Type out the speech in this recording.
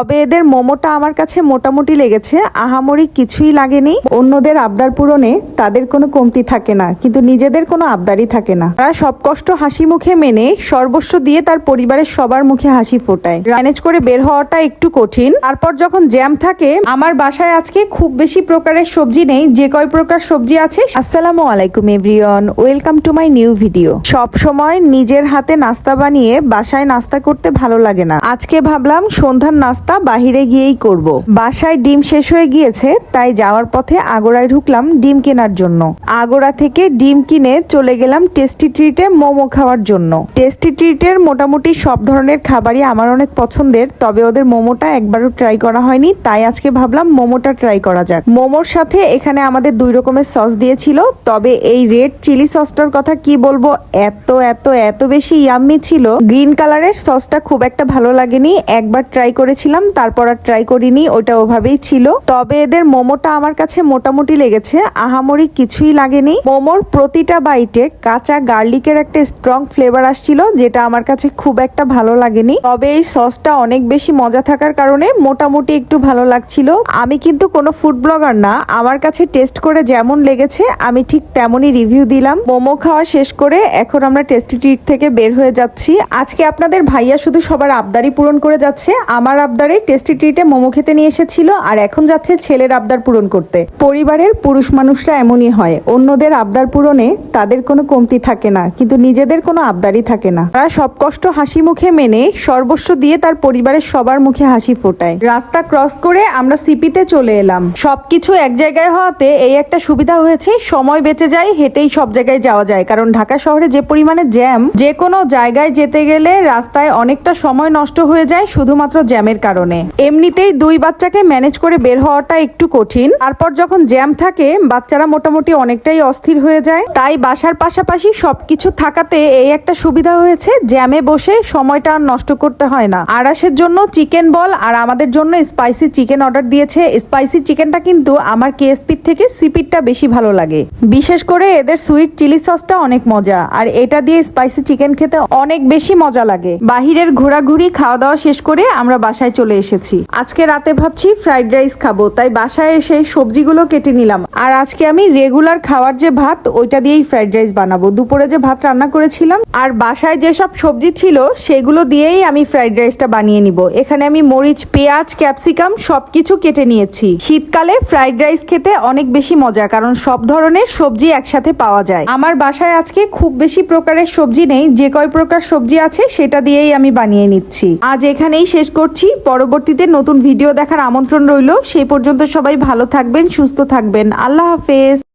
তবে এদের মোমোটা আমার কাছে মোটামুটি লেগেছে। আহামরি কিছুই লাগেনি। অন্যদের আবদার পূরণে তাদের কোনো কমতি থাকে না, কিন্তু নিজেদের কোনো আবদারই থাকে না। তারা সব কষ্ট হাসি মুখে মেনে সর্বস্ব দিয়ে তার পরিবারের সবার মুখে হাসি ফোটায়। ম্যানেজ করে বের হওয়াটা একটু কঠিন। তারপর যখন জ্যাম থাকে, আমার বাসায় আজকে খুব বেশি প্রকারের সবজি নেই। যে কয় প্রকার সবজি আছে, আসসালামু আলাইকুম everyone. Welcome to my new video. সব সময় নিজের হাতে নাস্তা বানিয়ে বাসায় নাস্তা করতে ভালো লাগে না। আজকে ভাবলাম সন্ধ্যার নাস্তা বাহিরে গিয়েই করব। বাসায় ডিম শেষ হয়ে গিয়েছে, তাই যাওয়ার পথে আগোড়ায় ঢুকলাম ডিম কেনার জন্য। আগোড়া থেকে ডিম কিনে চলে গেলাম টেস্টি ট্রিটে মোমো খাওয়ার জন্য। টেস্টি ট্রিটের মোটামুটি সব ধরনের খাবারই আমার অনেক পছন্দের, তবে ওদের মোমোটা একবারও ট্রাই করা হয়নি, তাই আজকে ভাবলাম মোমোটা ট্রাই করা যাক। মোমোর সাথে এখানে আমাদের দুই রকমের সস দিয়েছিল, তবে এই রেড চিলি সসটার কথা কি বলব, এত এত এত বেশি ইয়াম্মি ছিল। গ্রিন কালারের সসটা খুব একটা ভালো লাগেনি, একবার ট্রাই করেছিলাম তারপর আর ট্রাই করিনি ওটা ওভাবেই ছিল। তবে এদের মোমোটা আমার কাছে মোটামুটি লেগেছে, আহামরি কিছুই লাগেনি। মোমোর প্রতিটা বাইটে কাঁচা গার্লিকের একটা স্ট্রং ফ্লেভার আসছিল, যেটা আমার কাছে খুব একটা ভালো লাগেনি। তবে এই সসটা অনেক বেশি মজা থাকার কারণে মোটামুটি একটু ভালো লাগছিল। আমি কিন্তু কোনো ফুড ব্লগার না, আমার কাছে টেস্ট করে যেমন লেগেছে, আমি ঠিক তেমনই রিভিউ দিলাম। মোমো খাওয়া শেষ করে এখন আমরা টেস্টি ট্রিট থেকে বের হয়ে যাচ্ছি। আজকে আপনাদের ভাইয়া শুধু সবার আবদারি পূরণ করে যাচ্ছে, আমার আবদারে টেস্টি ট্রিটে মোমো খেতে নিয়ে এসেছিল আর এখন যাচ্ছে ছেলের আবদার পূরণ করতে। পরিবারের পুরুষ মানুষরা এমনই হয়, অন্যদের আবদার পূরণে তাদের কোনো কমতি থাকে না, কিন্তু নিজেদের কোনো আবদারই থাকে না। তারা সব কষ্ট হাসি মুখে মেনে সর্বস্ব দিয়ে তার পরিবারের সবার মুখে হাসি ফোটায়। রাস্তা ক্রস করে আমরা সিপিতে চলে এলাম। সবকিছু এক জায়গায় হওয়াতে এই একটা সুবিধা হয়েছে, সময় বেঁচে যায়, হেঁটেই সব জায়গায় যাওয়া যায়। কারণ ঢাকা শহরে যে পরিমাণে জ্যাম যে কোনো জায়গায় যেতে গেলে রাস্তায় অনেকটা সময় নষ্ট হয়ে যায়, শুধুমাত্র জ্যামের কারণে। এমনিতেই দুই বাচ্চাকে ম্যানেজ করে বের হওয়াটা একটু কঠিন। তারপর যখন জ্যাম থাকে, বাচ্চারা মোটামুটি অনেকটাই অস্থির হয়ে যায়। তাই বাসার পাশাপাশি সবকিছু থাকাতে এই একটা সুবিধা হয়েছে, জ্যামে বসে সময়টা আর নষ্ট করতে হয় না। আড়াসের জন্য চিকেন বল আর আমাদের জন্য স্পাইসি চিকেন অর্ডার দিয়েছে। স্পাইসি চিকেনটা কিন্তু আমার কেএসপির থেকে সিপিটটা বেশি ভালো লাগে। বিশেষ করে এদের সুইট চিলি সসটা অনেক মজা। আর এটা দিয়ে স্পাইসি চিকেন খেতে অনেক বেশি মজা লাগে। বাহিরের ঘোরাঘুরি, খাওয়া দাওয়া শেষ করে আমরা বাসায় চলে এসেছি। আজকে রাতে ভাবছি ফ্রাইড রাইস খাব, তাই বাসায় এসে সবজিগুলো কেটে নিলাম। আর আজকে আমি রেগুলার খাওয়ার যে ভাত, ওইটা দিয়েই ফ্রাইড রাইস বানাবো। দুপুরে যে ভাত রান্না করেছিলাম, আর বাসায় যেসব সবজি ছিল, সেগুলো দিয়েই আমি ফ্রাইড রাইসটা বানিয়ে নিব। এখানে আমি মরিচ, পেঁয়াজ, ক্যাপসিকাম সবকিছু কেটে নিয়েছি। শীতকালে ফ্রাইড রাইস খেতে অনেক বেশি মজা, কারণ সব ধরনের সবজি একসাথে পাওয়া যায়। আমার বাসায় আজকে খুব বেশি প্রকারের সবজি নেই, যে কয় প্রকার সবজি আছে, সেটা দিয়েই আমি বানিয়ে নিচ্ছি। আজ এখানেই শেষ করছি। পরবর্তীতে নতুন ভিডিও দেখার আমন্ত্রণ রইল। সেই পর্যন্ত সবাই ভালো থাকবেন, সুস্থ থাকবেন। আল্লাহ হাফেজ।